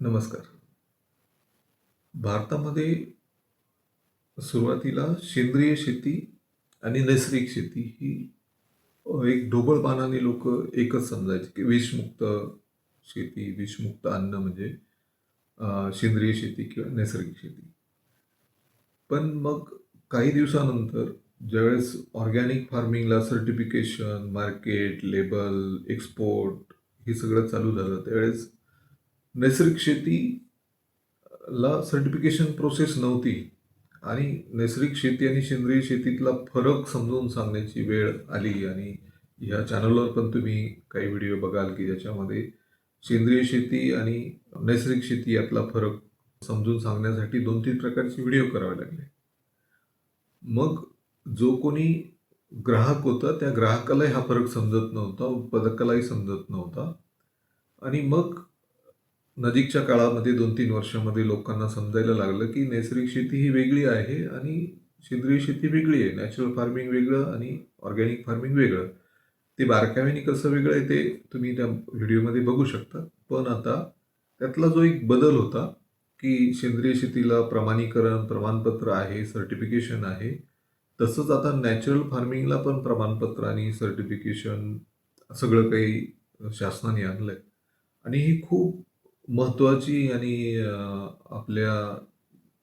नमस्कार. भारतामध्ये सुरुवातीला सेंद्रिय शेती आणि नैसर्गिक शेती ही एक ढोबळपानाने लोक एकच समजायचे, की विषमुक्त शेती, विषमुक्त अन्न म्हणजे सेंद्रिय शेती किंवा नैसर्गिक शेती. पण मग काही दिवसानंतर ज्यावेळेस ऑर्गॅनिक फार्मिंगला सर्टिफिकेशन, मार्केट, लेबल, एक्सपोर्ट हे सगळं चालू झालं, त्यावेळेस नैसर्गिक शेतीला सर्टिफिकेशन प्रोसेस नव्हती. आणि नैसर्गिक शेती आणि सेंद्रिय शेतीतला फरक समजावून सांगण्याची वेळ आली. आणि ह्या चॅनलवर पण तुम्ही काही व्हिडिओ बघाल की ज्याच्यामध्ये सेंद्रिय शेती आणि नैसर्गिक शेती यातला फरक समजून सांगण्यासाठी दोन तीन प्रकारचे व्हिडिओ करावे लागले. मग जो कोणी ग्राहक होता त्या ग्राहकालाही हा फरक समजत नव्हता, उत्पादकालाही समजत नव्हता. आणि मग नजीकच्या काळामध्ये 2-3 वर्षामध्ये लोकांना समजायला लागलं, की नैसर्गिक शेती ही वेगळी आहे आणि सेंद्रिय शेती वेगळी आहे. नॅचरल फार्मिंग वेगळं आणि ऑर्गॅनिक फार्मिंग वेगळं. ते बारकाव्याने कसं वेगळं आहे ते तुम्ही त्या व्हिडिओमध्ये बघू शकता. पण आता त्यातला जो एक बदल होता, की सेंद्रिय शेतीला प्रमाणीकरण, प्रमाणपत्र आहे, सर्टिफिकेशन आहे. तसंच आता नॅचरल फार्मिंगला पण प्रमाणपत्र आणि सर्टिफिकेशन सगळं काही शासनाने आणलं आहे आणि ही खूप महत्त्वाची आणि आपल्या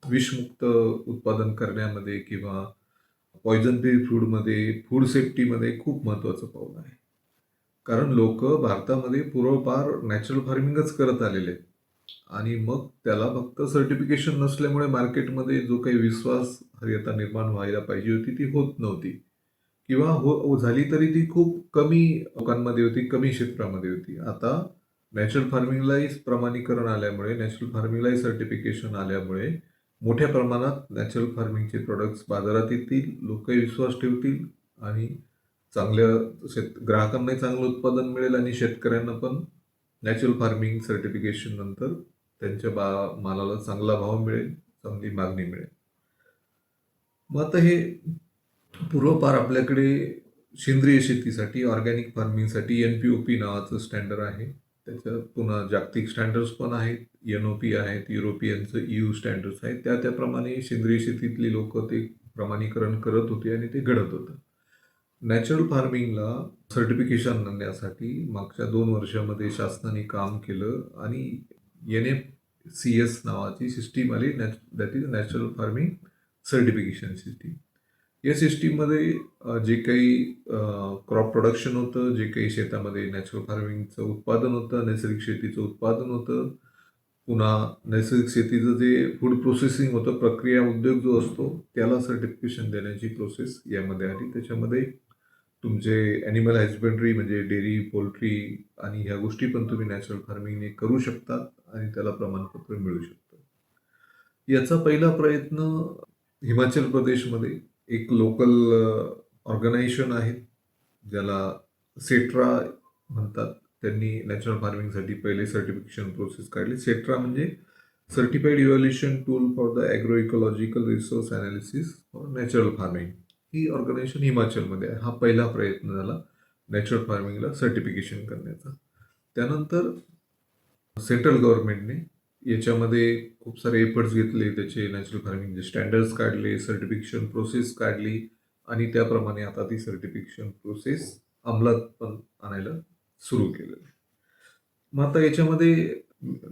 विषमुक्त उत्पादन करण्यामध्ये किंवा पॉइजन फ्री फूडमध्ये, फूड सेफ्टीमध्ये खूप महत्त्वाचं पाऊल आहे. कारण लोक भारतामध्ये पूर्वपार नॅचरल फार्मिंगच करत आलेले आहेत आणि मग त्याला फक्त सर्टिफिकेशन नसल्यामुळे मार्केटमध्ये जो काही विश्वासार्हता निर्माण व्हायला पाहिजे होती ती होत नव्हती किंवा हो झाली तरी ती खूप कमी लोकांमध्ये होती, कमी क्षेत्रामध्ये होती. आता नॅचरल फार्मिंगलाही प्रमाणीकरण आल्यामुळे, नॅचरल फार्मिंगलाही सर्टिफिकेशन आल्यामुळे मोठ्या प्रमाणात नॅचरल फार्मिंगचे प्रोडक्ट्स बाजारात येतील, लोकही विश्वास ठेवतील आणि चांगल्या शेत ग्राहकांनाही चांगलं उत्पादन मिळेल आणि शेतकऱ्यांना पण नॅचरल फार्मिंग सर्टिफिकेशन नंतर त्यांच्या बा मालाला चांगला भाव मिळेल, चांगली मागणी मिळेल. मग आता हे पूर्वपार आपल्याकडे सेंद्रिय शेतीसाठी, ऑर्गॅनिक फार्मिंगसाठी एन-पी-ओ-पी नावाचं स्टँडर्ड आहे. त्याच्यात पुन्हा जागतिक स्टँडर्ड्स पण आहेत, एन-ओ-पी आहेत, युरोपियनचं यू स्टँडर्ड्स आहेत. त्या त्याप्रमाणे सेंद्रिय शेतीतली लोक ते प्रमाणीकरण करत होते आणि ते घडत होतं. नॅचरल फार्मिंगला सर्टिफिकेशन आणण्यासाठी मागच्या दोन वर्षामध्ये शासनाने काम केलं आणि एन-एफ-सी-एस नावाची सिस्टीम आली, नॅच that is natural farming certification system. या सिस्टीममध्ये जे काही क्रॉप प्रोडक्शन होतं, जे काही शेतामध्ये नॅचरल फार्मिंगचं उत्पादन होतं, नैसर्गिक शेतीचं उत्पादन होतं, पुन्हा नैसर्गिक शेतीचं जे फूड प्रोसेसिंग होतं, प्रक्रिया उद्योग जो असतो, त्याला सर्टिफिकेशन देण्याची प्रोसेस यामध्ये आली. त्याच्यामध्ये तुमचे ॲनिमल हजबंडरी म्हणजे डेअरी, पोल्ट्री आणि ह्या गोष्टी पण तुम्ही नॅचरल फार्मिंगने करू शकतात आणि त्याला प्रमाणपत्र मिळू शकतं. याचा पहिला प्रयत्न हिमाचल प्रदेशमध्ये एक लोकल ऑर्गनायझेशन uh, आहे, ज्याला सेट्रा म्हणतात. त्यांनी नॅचरल फार्मिंगसाठी पहिले सर्टिफिकेशन प्रोसेस काढली. सेट्रा म्हणजे certified evaluation tool for the agro ecological resource analysis for natural farming. He organisation हिमाचलमध्ये आहे. हा पहिला प्रयत्न झाला नॅचरल फार्मिंगला सर्टिफिकेशन करण्याचा. त्यानंतर सेंट्रल गव्हर्नमेंटने याच्यामध्ये खूप सारे एफर्ट्स घेतले. त्याचे नॅचरल फार्मिंगचे स्टँडर्ड्स काढले, सर्टिफिकेशन प्रोसेस काढली आणि त्याप्रमाणे आता ती सर्टिफिकेशन प्रोसेस अंमलात पण आणायला सुरू केलेलं आहे. मग आता याच्यामध्ये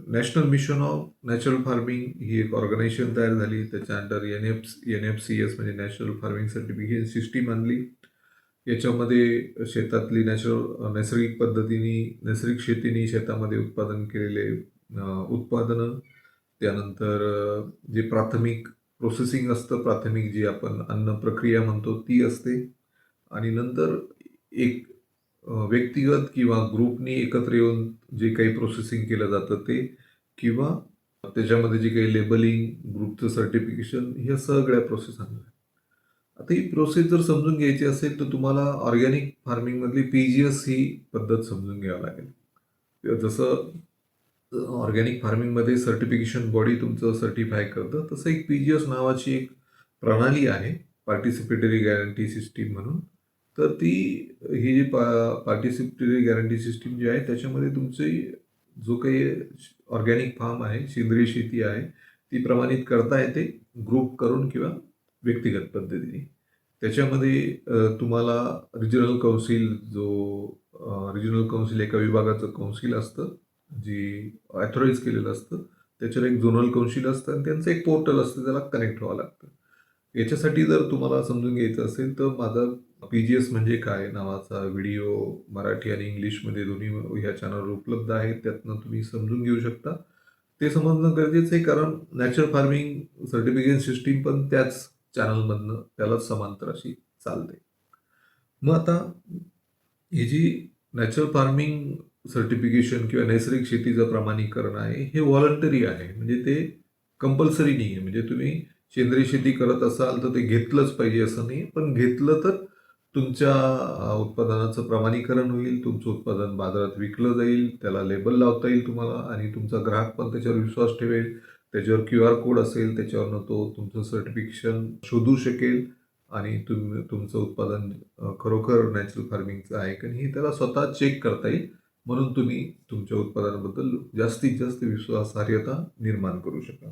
national mission of natural farming ही एक ऑर्गनायझेशन तयार झाली. त्याच्या under N F N F C S म्हणजे नॅशनल फार्मिंग सर्टिफिकेशन सिस्टीम आणली. याच्यामध्ये शेतातली नॅचरल नैसर्गिक पद्धतीने, नैसर्गिक शेतीने शेतामध्ये उत्पादन केलेले उत्पादनं, त्यानंतर जे प्राथमिक प्रोसेसिंग असतं, प्राथमिक जी आपण अन्न प्रक्रिया म्हणतो ती असते आणि नंतर एक व्यक्तिगत किंवा ग्रुपनी एकत्र येऊन जे काही प्रोसेसिंग केलं जातं ते किंवा त्याच्यामध्ये जे काही लेबलिंग, ग्रुपचं सर्टिफिकेशन ह्या सगळ्या प्रोसेस आणल्या. आता ही प्रोसेस जर समजून घ्यायची असेल तर तुम्हाला ऑर्गॅनिक फार्मिंगमधली पी-जी-एस ही पद्धत समजून घ्यावी लागेल. जसं ऑर्गॅनिक फार्मिंगमध्ये सर्टिफिकेशन बॉडी तुमचं सर्टिफाय करतं, तसं एक पी-जी-एस नावाची एक प्रणाली आहे, पार्टिसिपेटरी गॅरंटी सिस्टीम म्हणून. तर ती ही जी पा पार्टिसिपेटरी गॅरंटी सिस्टीम जी आहे त्याच्यामध्ये तुमची जो काही ऑर्गॅनिक फार्म आहे सेंद्रिय शेती आहे ती प्रमाणित करता येते ग्रुप करून किंवा व्यक्तिगत पद्धतीने. त्याच्यामध्ये तुम्हाला रिजनल कौन्सिल जो रिजनल कौन्सिल एका विभागाचं कौन्सिल असतं. जी ॲथॉराईज केलेलं असतं त्याच्यावर एक झोनल कौन्सिल असतं आणि त्यांचं एक पोर्टल असतं त्याला कनेक्ट व्हावं लागतं. याच्यासाठी जर तुम्हाला समजून घ्यायचं असेल तर माझा पी जी एस म्हणजे काय नावाचा व्हिडिओ मराठी आणि इंग्लिशमध्ये दोन्ही ह्या चॅनलवर उपलब्ध आहेत त्यातनं तुम्ही समजून घेऊ शकता. ते समजणं गरजेचं आहे कारण नॅचरल फार्मिंग सर्टिफिकेशन सिस्टीम पण त्याच चॅनलमधनं त्याला समांतर अशी चालते. मग आता ही जी नॅचरल फार्मिंग सर्टिफिकेशन किंवा नैसर्गिक शेतीचं प्रमाणीकरण आहे हे व्हॉलंटरी आहे. म्हणजे ते कंपल्सरी नाही आहे म्हणजे तुम्ही सेंद्रिय शेती करत असाल तर ते घेतलंच पाहिजे असं नाही. पण घेतलं तर तुमच्या उत्पादनाचं प्रमाणीकरण होईल तुमचं उत्पादन बाजारात विकलं जाईल त्याला लेबल लावता येईल तुम्हाला आणि तुमचा ग्राहक पण त्याच्यावर विश्वास ठेवेल. त्याच्यावर क्यू आर कोड असेल त्याच्यावरनं तो तुमचं सर्टिफिकेशन शोधू शकेल आणि तुम तुमचं उत्पादन खरोखर नॅचरल फार्मिंगचं आहे का नाही हे त्याला स्वतः चेक करता येईल. म्हणून तुम्ही तुमच्या उत्पादनाबद्दल जास्तीत जास्त विश्वासार्हता निर्माण करू शकाल.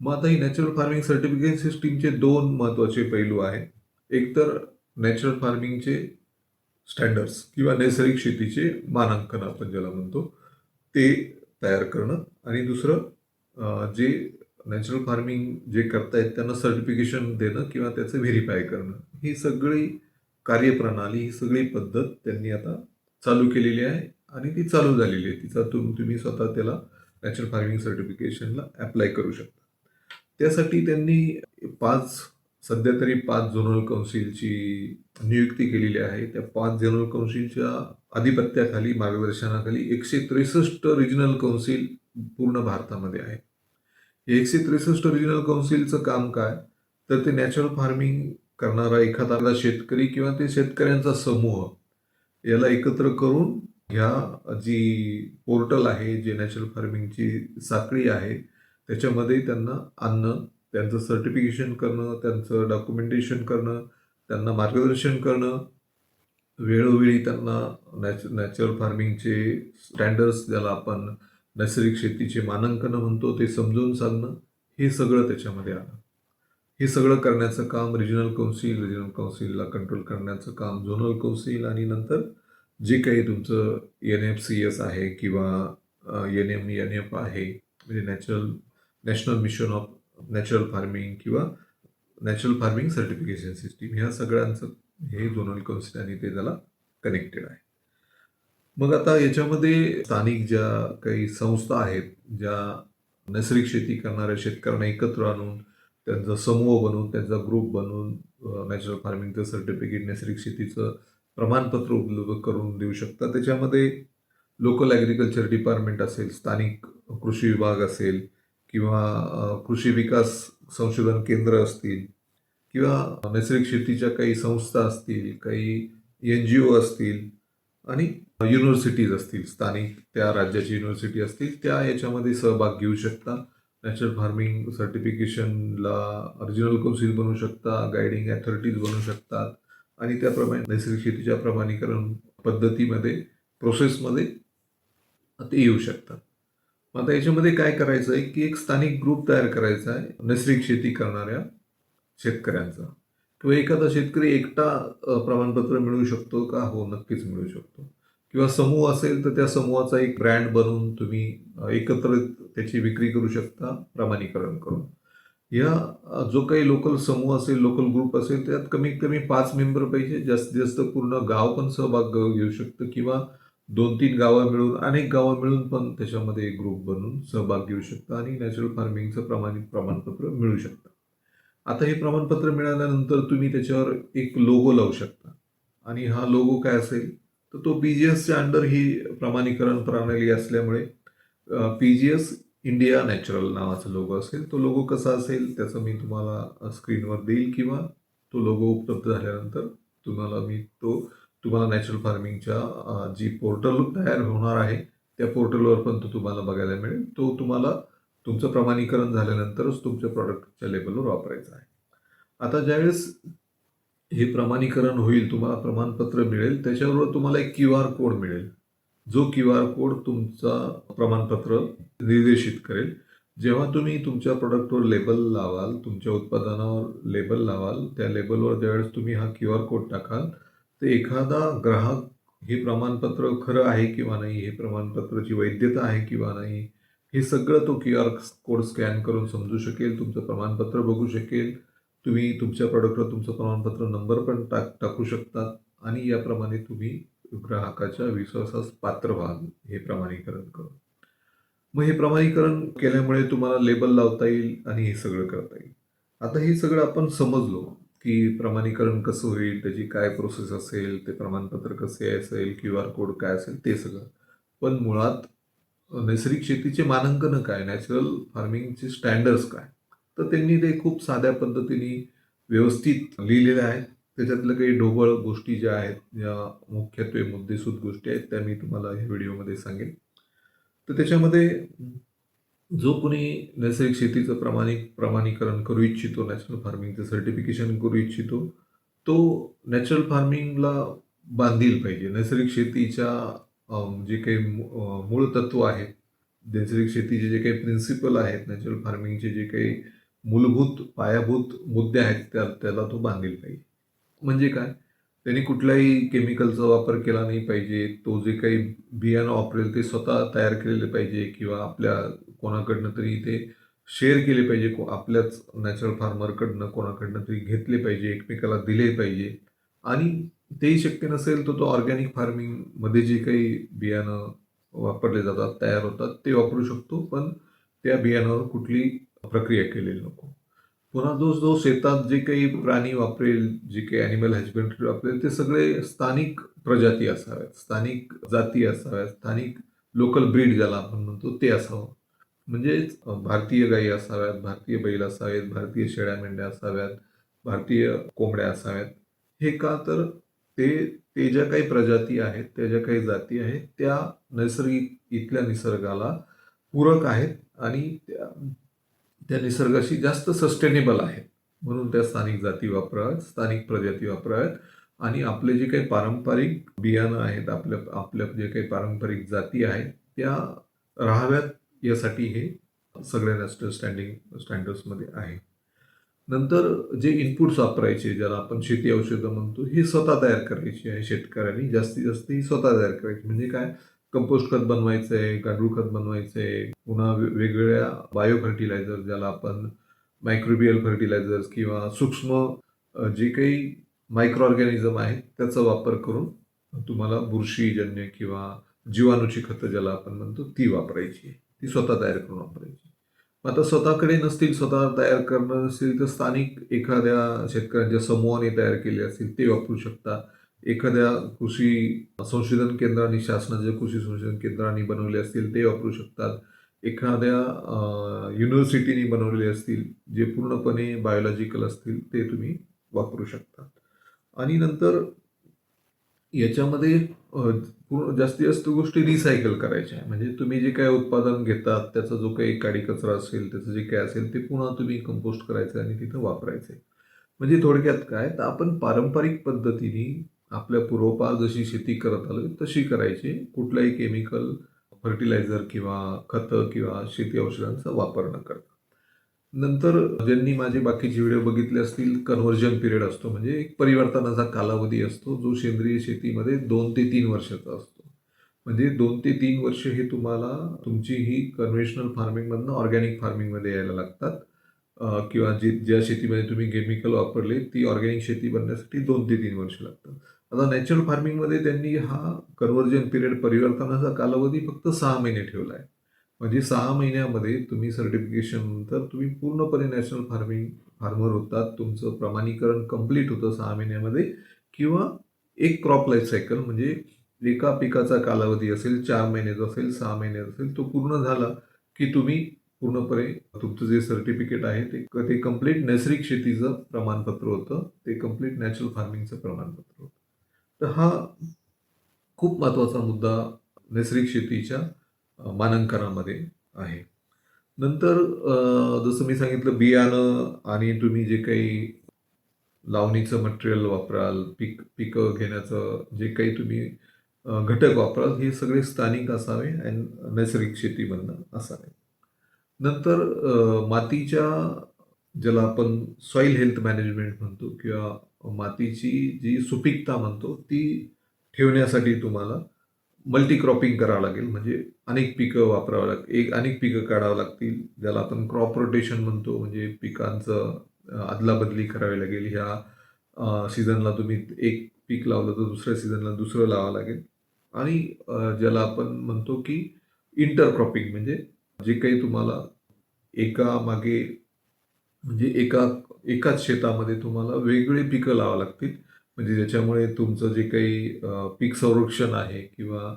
मग आता ही नॅचरल फार्मिंग सर्टिफिकेट सिस्टीमचे दोन महत्त्वाचे पैलू आहेत. एक तर नॅचरल फार्मिंगचे स्टँडर्ड्स किंवा नैसर्गिक शेतीचे मानांकन आपण ज्याला म्हणतो ते तयार करणं. आणि दुसरं जे नॅचरल फार्मिंग जे करतायत त्यांना सर्टिफिकेशन देणं किंवा त्याचं व्हेरीफाय करणं. ही सगळी कार्यप्रणाली ही सगळी पद्धत त्यांनी आता चालू केलेली आहे आणि ती चालू झालेली आहे. तिचा तुम तुम्ही स्वतः त्याला नॅचरल फार्मिंग सर्टिफिकेशनला अप्लाय करू शकता. त्यासाठी त्यांनी पाच सध्या तरी पाच झोनल कौन्सिलची नियुक्ती केलेली आहे. त्या पाच झोनल कौन्सिलच्या आधिपत्याखाली मार्गदर्शनाखाली एकशे त्रेसष्ट रिजनल कौन्सिल पूर्ण भारतामध्ये आहे. एकशे त्रेसष्ट रिजनल कौन्सिलचं काम काय? तर ते नॅचरल फार्मिंग करणारा एखादा शेतकरी किंवा ते शेतकऱ्यांचा समूह याला एकत्र करून ह्या जी पोर्टल आहे जे नॅचरल फार्मिंगची साखळी आहे त्याच्यामध्ये त्यांना आणणं त्यांचं सर्टिफिकेशन करणं त्यांचं डॉक्युमेंटेशन करणं त्यांना मार्गदर्शन करणं वेळोवेळी त्यांना नॅच नॅचरल फार्मिंगचे स्टँडर्ड्स ज्याला आपण नैसर्गिक शेतीचे मानांकनं म्हणतो ते समजून सांगणं हे सगळं त्याच्यामध्ये आलं हे सगळं करण्याचं काम रिजनल कौन्सिल रिजनल कौन्सिलला कंट्रोल करण्याचं काम झोनल कौन्सिल आणि नंतर जे काही तुमचं एन एफ सी एस आहे किंवा एन एम एन एफ आहे म्हणजे natural national mission of natural farming किंवा नॅचरल फार्मिंग सर्टिफिकेशन सिस्टीम ह्या सगळ्यांचं हे झोनल कौन्सिल आणि ते त्याला कनेक्टेड आहे. मग आता याच्यामध्ये स्थानिक ज्या काही संस्था आहेत ज्या नैसर्गिक शेती करणाऱ्या शेतकऱ्यांना एकत्र आणून त्यांचा समूह बनवून त्यांचा ग्रुप बनवून नॅचरल फार्मिंगचं सर्टिफिकेट नैसर्गिक शेतीचं प्रमाणपत्र उपलब्ध करून देऊ शकतात. त्याच्यामध्ये लोकल ॲग्रिकल्चर डिपार्टमेंट असेल स्थानिक कृषी विभाग असेल किंवा कृषी विकास संशोधन केंद्र असतील किंवा नैसर्गिक शेतीच्या काही संस्था असतील काही एन जी ओ असतील आणि युनिव्हर्सिटीज असतील स्थानिक त्या राज्याची युनिव्हर्सिटी असतील त्या याच्यामध्ये सहभाग घेऊ शकता. नॅचरल फार्मिंग सर्टिफिकेशनला रिजनल कौन्सिल बनवू शकता गायडिंग ॲथॉरिटीज बनवू शकतात. आणि त्याप्रमाणे नैसर्गिक शेतीच्या प्रमाणीकरण पद्धतीमध्ये प्रोसेसमध्ये ते येऊ शकतात. मग आता याच्यामध्ये काय करायचं आहे की एक स्थानिक ग्रुप तयार करायचा आहे नैसर्गिक शेती करणाऱ्या शेतकऱ्यांचा. किंवा एखादा शेतकरी एकटा प्रमाणपत्र मिळू शकतो का? हो नक्कीच मिळू शकतो. किंवा समूह असेल तर त्या समूहाचा एक ब्रँड बनवून तुम्ही एकत्र त्याची विक्री करू शकता प्रमाणीकरण करून. या जो काही लोकल समूह असेल लोकल ग्रुप असेल त्यात कमीत कमी पाच मेंबर पाहिजे जास्तीत जास्त पूर्ण गाव पण सहभाग घेऊ शकतं किंवा दोन तीन गावं मिळून अनेक गावं मिळून पण त्याच्यामध्ये एक ग्रुप बनवून सहभाग घेऊ शकता आणि नॅचरल फार्मिंगचं प्रमाणित प्रमाणपत्र मिळू शकतं. आता हे प्रमाणपत्र मिळाल्यानंतर तुम्ही त्याच्यावर एक लोगो लावू शकता. आणि हा लोगो काय असेल? तर तो पी जी एसच्या अंडर ही प्रमाणीकरण प्रणाली असल्यामुळे P G S India natural नावाचा लोगो असेल तो लोगो कसा असेल त्याचं मी तुम्हाला स्क्रीनवर देईल किंवा तो लोगो उपलब्ध झाल्यानंतर तुम्हाला मी तो तुम्हाला नॅचरल फार्मिंगच्या जी पोर्टल तयार होणार आहे त्या पोर्टलवर पण तो तुम्हाला बघायला मिळेल. तो तुम्हाला तुमचं प्रमाणीकरण झाल्यानंतरच तुमच्या प्रॉडक्टच्या लेवलवर वापरायचा आहे. आता ज्यावेळेस हे प्रमाणीकरण होईल तुम्हाला प्रमाणपत्र मिळेल. त्याच्याबरोबर तुम्हाला एक क्यू आर कोड मिळेल. जो क्यू आर कोड तुमचा प्रमाणपत्र निर्देशित करेल. जेव्हा तुम्ही तुमच्या प्रोडक्टवर लेबल लावाल तुमच्या उत्पादनावर लेबल लावाल त्या लेबलवर ज्यावेळेस तुम्ही हा क्यू आर कोड टाकाल तर एखादा ग्राहक हे प्रमाणपत्र खरं आहे किंवा नाही हे प्रमाणपत्राची वैधता आहे किंवा नाही हे सगळं तो क्यू आर कोड स्कॅन करून समजू शकेल तुमचं प्रमाणपत्र बघू शकेल. तुम्ही तुमच्या प्रॉडक्टवर तुमचं प्रमाणपत्र नंबर पण टाक टाकू शकतात. आणि याप्रमाणे तुम्ही ग्राहकाच्या विश्वासास पात्र व्हाल हे प्रमाणीकरण करून. मग हे प्रमाणीकरण केल्यामुळे तुम्हाला लेबल लावता येईल आणि हे सगळं करता येईल. आता हे सगळं आपण समजलो की प्रमाणीकरण कसं होईल त्याची काय प्रोसेस असेल ते प्रमाणपत्र कसे असेल क्यू आर कोड काय असेल ते सगळं. पण मुळात नैसर्गिक शेतीचे मानांकन काय? नॅचरल फार्मिंगचे स्टँडर्ड्स काय? तर त्यांनी ते खूप साध्या पद्धतीने व्यवस्थित लिहिलेलं आहे. त्याच्यातल्या काही ढोबळ गोष्टी ज्या आहेत ज्या मुख्यत्वे मुद्देसूद गोष्टी आहेत त्या मी तुम्हाला ह्या व्हिडिओमध्ये सांगेन. तर त्याच्यामध्ये जो कोणी नैसर्गिक शेतीचं प्रमाणिक प्रमाणीकरण करू इच्छितो नॅचरल फार्मिंगचं सर्टिफिकेशन करू इच्छितो तो नॅचरल फार्मिंगला बांधील पाहिजे. नैसर्गिक शेतीच्या जे काही मूळ तत्व आहेत नैसर्गिक शेतीचे जे काही प्रिन्सिपल आहेत नॅचरल फार्मिंगचे जे काही मूलभूत पायाभूत मुद्दे आहेत त्या त्याला तो बांधील पाहिजे. म्हणजे काय? त्यांनी कुठल्याही केमिकलचा वापर केला नाही पाहिजे. तो जे काही बियाणं वापरेल ते स्वतः तयार केलेले पाहिजे किंवा आपल्या कोणाकडनं तरी ते शेअर केले पाहिजे. को- आपल्याच नॅचरल फार्मरकडनं कोणाकडनं तरी घेतले पाहिजे एकमेकाला दिले पाहिजे. आणि तेही शक्य नसेल तर तो ऑर्गॅनिक फार्मिंगमध्ये जे काही बियाणं वापरले जातात तयार होतात ते वापरू शकतो. पण त्या बियाणावर कुठली प्रक्रिया केलेली नको. पुन्हा जो जो शेतात जे काही प्राणी वापरेल जे काही ॲनिमल हॅजबंड्री वापरेल ते सगळे स्थानिक प्रजाती असाव्यात स्थानिक जाती असाव्यात स्थानिक लोकल ब्रीड ज्याला आपण म्हणतो ते असावं. म्हणजेच भारतीय गायी असाव्यात भारतीय बैल असावेत भारतीय शेळ्या मेंढ्या असाव्यात भारतीय कोंबड्या असाव्यात. हे का तर ते ते ज्या काही प्रजाती आहेत त्या ज्या काही जाती आहेत त्या नैसर्गिक इथल्या निसर्गाला पूरक आहेत आणि त्या त्या निसर्गाशी जास्त सस्टेनेबल आहेत. म्हणून त्या स्थानिक जाती वापराव्यात स्थानिक प्रजाती वापराव्यात आणि आपले जे काही पारंपरिक बियाणं आहेत आपल्या आपल्या जे काही पारंपरिक जाती आहेत त्या राहाव्यात यासाठी हे सगळ्या नॅशनल स्टँडिंग स्टँडर्ड्समध्ये आहे. नंतर जे इनपुट्स वापरायचे ज्याला आपण शेती औषधं म्हणतो हे स्वतः तयार करायची आहे. शेतकऱ्यांनी जास्तीत जास्त ही स्वतः तयार करायची. म्हणजे काय? कंपोस्ट खत बनवायचं आहे गांडूळ खत बनवायचं आहे पुन्हा वेगवेगळ्या बायो फर्टिलायझर ज्याला आपण मायक्रोबियल फर्टिलायझर्स किंवा सूक्ष्म जे काही मायक्रो ऑर्गॅनिझम आहेत त्याचा वापर करून तुम्हाला बुरशीजन्य किंवा जीवाणूची खतं ज्याला आपण म्हणतो ती वापरायची. ती स्वतः तयार करून वापरायची. मग आता स्वतःकडे नसतील स्वतः तयार करणं नसतील तर स्थानिक एखाद्या शेतकऱ्यांच्या समूहाने तयार केले असतील ते वापरू शकता. एखाद्या कृषी संशोधन केंद्रांनी शासनाचे कृषी संशोधन केंद्राने बनवले असतील ते वापरू शकतात. एखाद्या युनिव्हर्सिटीने बनवलेले असतील जे पूर्णपणे बायोलॉजिकल असतील ते तुम्ही वापरू शकता आणि नंतर याच्यामध्ये पूर्ण जास्तीत जास्त गोष्टी रिसायकल करायच्या. आहे म्हणजे तुम्ही जे काय उत्पादन घेतात त्याचा जो काही काडी कचरा असेल त्याचं जे काय असेल ते पुन्हा तुम्ही कंपोस्ट करायचं आणि तिथं वापरायचं. आहे म्हणजे थोडक्यात काय? तर आपण पारंपरिक पद्धतीने आपल्या पूर्वपार जशी शेती करत आलो तशी करायची. कुठलाही केमिकल फर्टिलायझर किंवा खतं किंवा शेती औषधांचा वापर न करता. नंतर ज्यांनी माझे बाकीचे व्हिडिओ बघितले असतील कन्व्हर्जन पिरियड असतो म्हणजे एक परिवर्तनाचा कालावधी असतो जो सेंद्रिय शेतीमध्ये दोन ते तीन वर्षाचा असतो. म्हणजे दोन ते तीन वर्ष हे तुम्हाला तुमची ही कन्व्हेन्शनल फार्मिंगमधनं ऑर्गॅनिक फार्मिंगमध्ये यायला लागतात. किंवा जे ज्या शेतीमध्ये तुम्ही केमिकल वापरले ती ऑर्गॅनिक शेती बनण्यासाठी दोन ते तीन वर्ष लागतात. आता नॅचरल फार्मिंगमध्ये त्यांनी हा कन्व्हर्जन पिरियड परिवर्तनाचा कालावधी फक्त सहा महिने ठेवला आहे म्हणजे सहा महिन्यामध्ये तुम्ही सर्टिफिकेशन नंतर तुम्ही पूर्णपणे नॅशनल फार्मिंग फार्मर होतात तुमचं प्रमाणीकरण कंप्लीट होतं सहा महिन्यामध्ये किंवा एक क्रॉप लाईफ सायकल म्हणजे एका पिकाचा कालावधी असेल चार महिन्याचा असेल सहा महिन्याचा असेल तो पूर्ण झाला की तुम्ही पूर्णपणे तुमचं जे सर्टिफिकेट आहे ते ते कंप्लीट नैसर्गिक शेतीचं प्रमाणपत्र होतं ते कंप्लीट नॅचरल फार्मिंगचं प्रमाणपत्र होतं. तर हा खूप महत्त्वाचा मुद्दा नैसर्गिक शेतीच्या मानांकनामध्ये आहे. नंतर जसं मी सांगितलं बियाणं आणि तुम्ही जे काही लावणीचं मटेरियल वापराल पीक पिकं घेण्याचं जे काही तुम्ही घटक वापराल हे सगळे स्थानिक असावे आणि नैसर्गिक शेतीमधनं असावे. नंतर मातीच्या ज्याला आपण सॉईल हेल्थ मॅनेजमेंट म्हणतो किंवा मातीची जी सुपीकता म्हणतो ती ठेवण्यासाठी तुम्हाला मल्टीक्रॉपिंग करावं लागेल. म्हणजे अनेक पिकं वापरावं लागतील एक अनेक पिकं काढावं लागतील ज्याला आपण क्रॉप रोटेशन म्हणतो. म्हणजे पिकांचं अदलाबदली करावी लागेल. ह्या सीझनला तुम्ही एक पीक लावलं तर दुसऱ्या सीझनला दुसरं लावावं लागेल. आणि ज्याला आपण म्हणतो की इंटरक्रॉपिंग म्हणजे जे काही तुम्हाला एका मागे म्हणजे एका एकाच शेतामध्ये तुम्हाला वेगळे पिकं लावावं लागतील. म्हणजे ज्याच्यामुळे तुमचं जे काही पीक संरक्षण आहे किंवा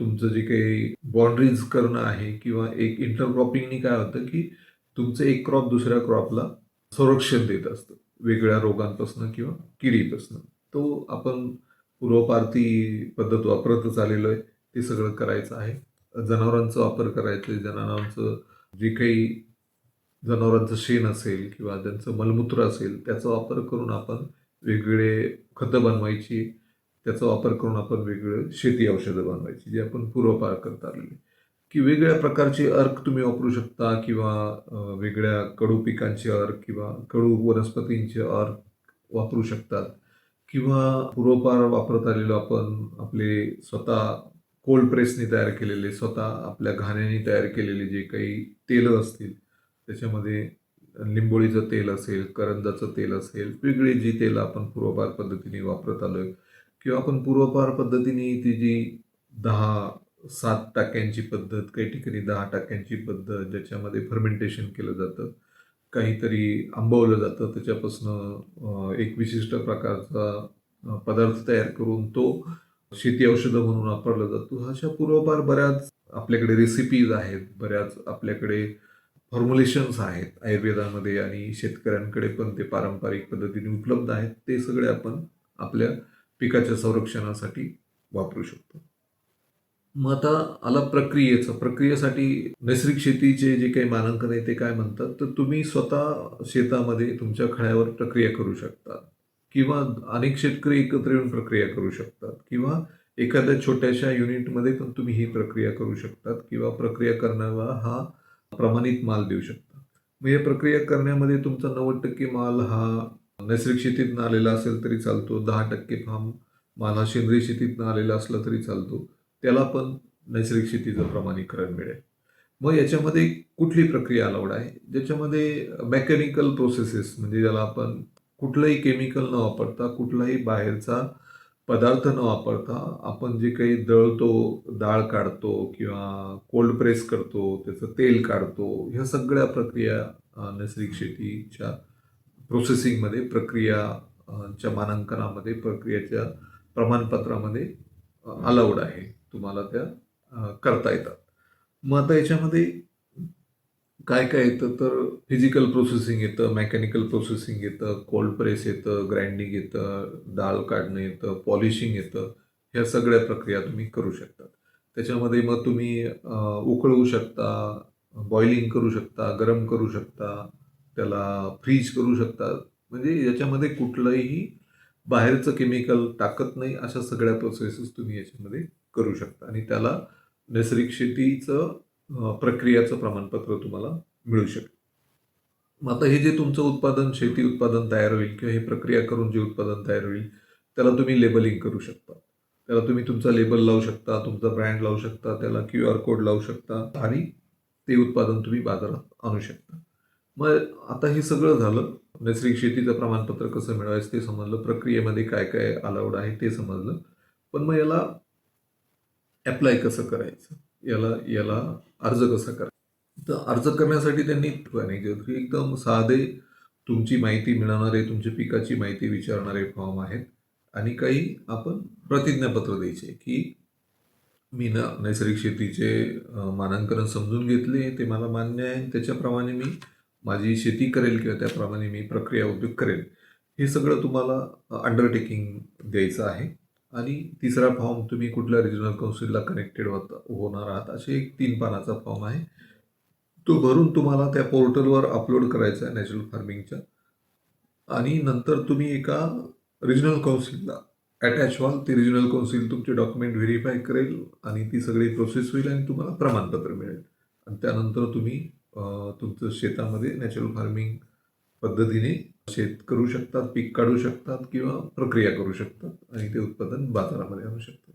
तुमचं जे काही बाउंड्रीज करणं आहे किंवा एक इंटरक्रॉपिंगनी काय होतं की तुमचं एक क्रॉप दुसऱ्या क्रॉपला संरक्षण देत असतं. वेगळ्या रोगांपासून किंवा किडीपासून. तो आपण पूर्वपारती पद्धत वापरतच आलेलो आहे. ते सगळं करायचं आहे. जनावरांचा वापर करायचं आहे. जनावरांचं जे काही जनावरांचं शेण असेल किंवा त्यांचं मलमूत्र असेल त्याचा वापर करून आपण वेगवेगळे खतं बनवायची त्याचा वापर करून आपण वेगवेगळे शेती औषधं बनवायची जे आपण पूर्वपार करत आलेली. की वेगळ्या प्रकारचे अर्क तुम्ही वापरू शकता किंवा वेगळ्या कडू पिकांचे अर्क किंवा कडू वनस्पतींचे अर्क वापरू शकतात. किंवा पूर्वपार वापरत आलेलो आपण आपले स्वतः कोल्ड प्रेसने तयार केलेले स्वतः आपल्या घाण्याने तयार केलेले जे काही तेलं असतील त्याच्यामध्ये लिंबोळीचं तेल असेल करंजाचं तेल असेल वेगळी जी तेलं आपण पूर्वपार पद्धतीने वापरत आलो आहे किंवा आपण पूर्वपार पद्धतीने ती जी दहा सात टाक्यांची पद्धत काही ठिकाणी दहा टाक्यांची पद्धत ज्याच्यामध्ये फर्मेंटेशन केलं जातं काहीतरी आंबवलं जातं त्याच्यापासून एक विशिष्ट प्रकारचा पदार्थ तयार करून तो शेती औषधं म्हणून वापरला जातो. अशा पूर्वपार बऱ्याच आपल्याकडे रेसिपीज आहेत बऱ्याच आपल्याकडे फॉर्म्युलेशन्स आहेत आयुर्वेदामध्ये आणि शेतकऱ्यांकडे पण ते पारंपरिक पद्धतीने उपलब्ध आहेत ते सगळे आपण आपल्या पिकाच्या संरक्षणासाठी वापरू शकतो. मग आता आला प्रक्रियेचं प्रक्रियेसाठी नैसर्गिक शेतीचे जे काही मानांकन आहे ते काय म्हणतात? तर तुम्ही स्वतः शेतामध्ये तुमच्या खळ्यावर प्रक्रिया करू शकता किंवा अनेक शेतकरी एकत्र येऊन प्रक्रिया करू शकतात किंवा एखाद्या छोट्याशा युनिटमध्ये पण तुम्ही ही प्रक्रिया करू शकतात किंवा प्रक्रिया करणारा हा प्रमाणित माल देऊ शकता. मग या प्रक्रिया करण्यामध्ये तुमचा नव्वद टक्के माल हा नैसर्गिक शेतीतनं आलेला असेल तरी चालतो. दहा टक्के फार्म माल हा सेंद्रिय शेतीतनं आलेला असला तरी चालतो. त्याला पण नैसर्गिक शेतीचं प्रमाणीकरण मिळेल. मग याच्यामध्ये कुठली प्रक्रिया अलाउड आहे? ज्याच्यामध्ये मेकॅनिकल प्रोसेसेस म्हणजे ज्याला आपण कुठलंही केमिकल न वापरता कुठलाही बाहेरचा पदार्थ न वापरता आपण जे काही दळतो डाळ काढतो किंवा कोल्ड प्रेस करतो त्याचं तेल काढतो ह्या सगळ्या प्रक्रिया नैसर्गिक शेतीच्या प्रोसेसिंगमध्ये प्रक्रिया च्या मानांकनामध्ये प्रक्रियेच्या प्रमाणपत्रामध्ये अलाउड आहे. तुम्हाला त्या करता येतात. मग आता याच्यामध्ये काय काय येतं? तर फिजिकल प्रोसेसिंग येतं मेकॅनिकल प्रोसेसिंग येतं कोल्ड प्रेस येतं ग्राइंडिंग येतं डाळ काढणं येतं पॉलिशिंग येतं. ह्या सगळ्या प्रक्रिया तुम्ही करू शकता त्याच्यामध्ये मग तुम्ही उकळवू शकता बॉइलिंग करू शकता गरम करू शकता त्याला फ्रीज करू शकता. म्हणजे याच्यामध्ये कुठलंही बाहेरचं केमिकल टाकत नाही अशा सगळ्या प्रोसेसेस तुम्ही याच्यामध्ये करू शकता. आणि त्याला नैसर्गिक शेतीचं प्रक्रियाचं प्रमाणपत्र तुम्हाला मिळू शकेल मग आता हे जे तुमचं उत्पादन शेती उत्पादन तयार होईल किंवा हे प्रक्रिया करून जे उत्पादन तयार होईल त्याला तुम्ही लेबलिंग करू शकता. त्याला तुम्ही तुमचा लेबल लावू शकता तुमचा ब्रँड लावू शकता त्याला क्यू आर कोड लावू शकता आणि ते उत्पादन तुम्ही बाजारात आणू शकता. मग आता हे सगळं झालं. नैसर्गिक शेतीचं प्रमाणपत्र कसं मिळवायचं ते समजलं. प्रक्रियेमध्ये काय काय अलाउड आहे ते समजलं. पण मग याला ॲप्लाय कसं करायचं? याला याला अर्ज कसा करा? तर अर्ज करण्यासाठी त्यांनी एकदम साधे तुमची माहिती मिळवणारे तुमच्या पिकाची माहिती विचारणारे फॉर्म आहेत. आणि काही आपण प्रतिज्ञापत्र द्यायचे की मी ना नैसर्गिक शेतीचे मानांकन समजून घेतले ते मला मान्य आहे. त्याच्याप्रमाणे मी माझी शेती करेल किंवा त्याप्रमाणे मी प्रक्रिया उद्योग करेल. हे सगळं तुम्हाला अंडरटेकिंग द्यायचं आहे. आणि तिसरा फॉर्म तुम्ही कुठल्या रिजनल काउन्सिलला कनेक्टेड होत होणार आहात असे एक तीन पानाचा फॉर्म आहे. तो भरून तुम्हाला त्या पोर्टलवर अपलोड करायचा आहे नॅचरल फार्मिंगच्या आणि नंतर तुम्ही एका रिजनल काउन्सिलला अटॅच व्हाल ती रिजनल काउन्सिल तुमचे डॉक्युमेंट व्हेरीफाय करेल आणि ती सगळी प्रोसेस होईल आणि तुम्हाला प्रमाणपत्र मिळेल. आणि त्यानंतर तुम्ही तुमचं शेतामध्ये नॅचरल फार्मिंग पद्धतीने शेत करू शकतात पीक काढू शकतात किंवा प्रक्रिया करू शकतात आणि ते उत्पादन बाजारामध्ये आणू शकतात.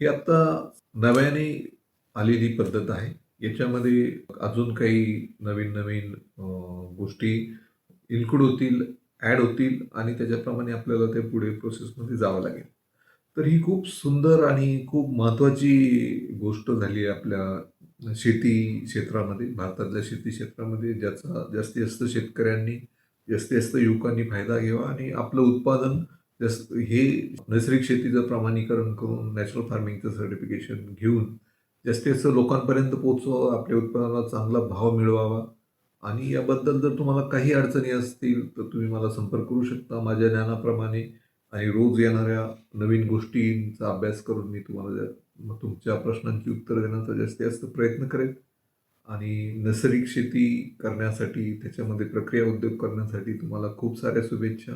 ही आत्ता नव्याने आलेली पद्धत आहे. याच्यामध्ये अजून काही नवीन नवीन गोष्टी इन्क्लूड होतील ॲड होतील आणि त्याच्याप्रमाणे आपल्याला ते पुढे प्रोसेसमध्ये जावं लागेल. तर ही खूप सुंदर आणि खूप महत्त्वाची गोष्ट झाली आहे आपल्या शेती क्षेत्रामध्ये भारतातल्या शेती क्षेत्रामध्ये ज्याचा जास्तीत जास्त शेतकऱ्यांनी जास्तीत जास्त युवकांनी फायदा घ्यावा आणि आपलं उत्पादन जास्त हे नैसर्गिक शेतीचं प्रमाणीकरण करून नॅचरल फार्मिंगचं सर्टिफिकेशन घेऊन जास्तीत जास्त लोकांपर्यंत पोचवावं आपल्या उत्पादनाला चांगला भाव मिळवावा. आणि याबद्दल जर तुम्हाला काही अडचणी असतील तर तुम्ही मला संपर्क करू शकता. माझ्या ज्ञानाप्रमाणे आणि रोज येणाऱ्या नवीन गोष्टींचा अभ्यास करून मी तुम्हाला मग तुमच्या प्रश्नांची उत्तरं देण्याचा जास्तीत जास्त प्रयत्न करेन. आणि नैसर्गिक शेती करण्यासाठी त्याच्यामध्ये प्रक्रिया उद्योग करण्यासाठी तुम्हाला खूप साऱ्या शुभेच्छा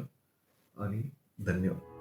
आणि धन्यवाद.